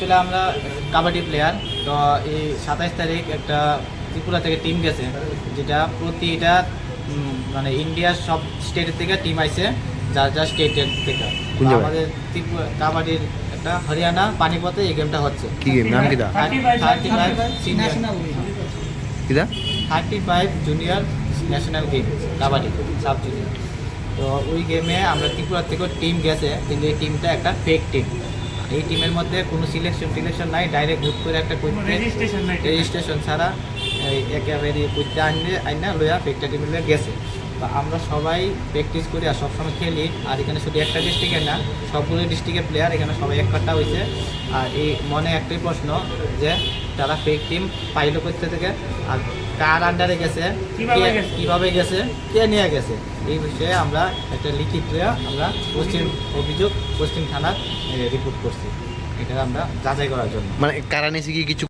Actually আমরা kabaddi player তো এই সাতাইশ তারিখ একটা ত্রিপুরা থেকে টিম গেছে যেটা প্রতিটা মানে ইন্ডিয়ার সব স্টেটের থেকে টিম আইছে যার যার স্টেটের থেকে? আমাদের ত্রিপুরা কাবাডির একটা হরিয়ানা পানিপথে এই গেমটা হচ্ছে। কি গেম নাম senior thirty five junior national game kabaddi sub junior তো ওই গেমে আমরা ত্রিপুরা থেকে টিম গেছে কিন্তু এই টিমটা একটা ফেক টিম এই টিমের মধ্যে কোনো সিলেকশন টিলেকশন নাই ডাইরেক্ট গ্রুপ করে একটা নাই। রেজিস্ট্রেশন ছাড়া একেবারে করতে আনলে আইনা লইয়া ফেকটা টিমের গেছে তো আমরা সবাই প্র্যাকটিস করি আর সবসময় খেলি। আর এখানে শুধু একটা ডিস্ট্রিক্টের না সবগুলো ডিস্ট্রিক্টের প্লেয়ার এখানে সবাই এক কাটা হয়েছে আর এই মনে একটাই প্রশ্ন যে তারা ফেক টিম পাইলো করতে থেকে আর কার আন্ডারে গেছে কীভাবে গেছে? কীভাবে গেছে কে নিয়ে গেছে? এই বিষয়ে আমরা একটা লিখিত আমরা পশ্চিম অভিযোগ পশ্চিম থানার রিপোর্ট করছি। এটা আমরা যাচাই করার জন্য। মানে কারা নিয়েছে কি কিছু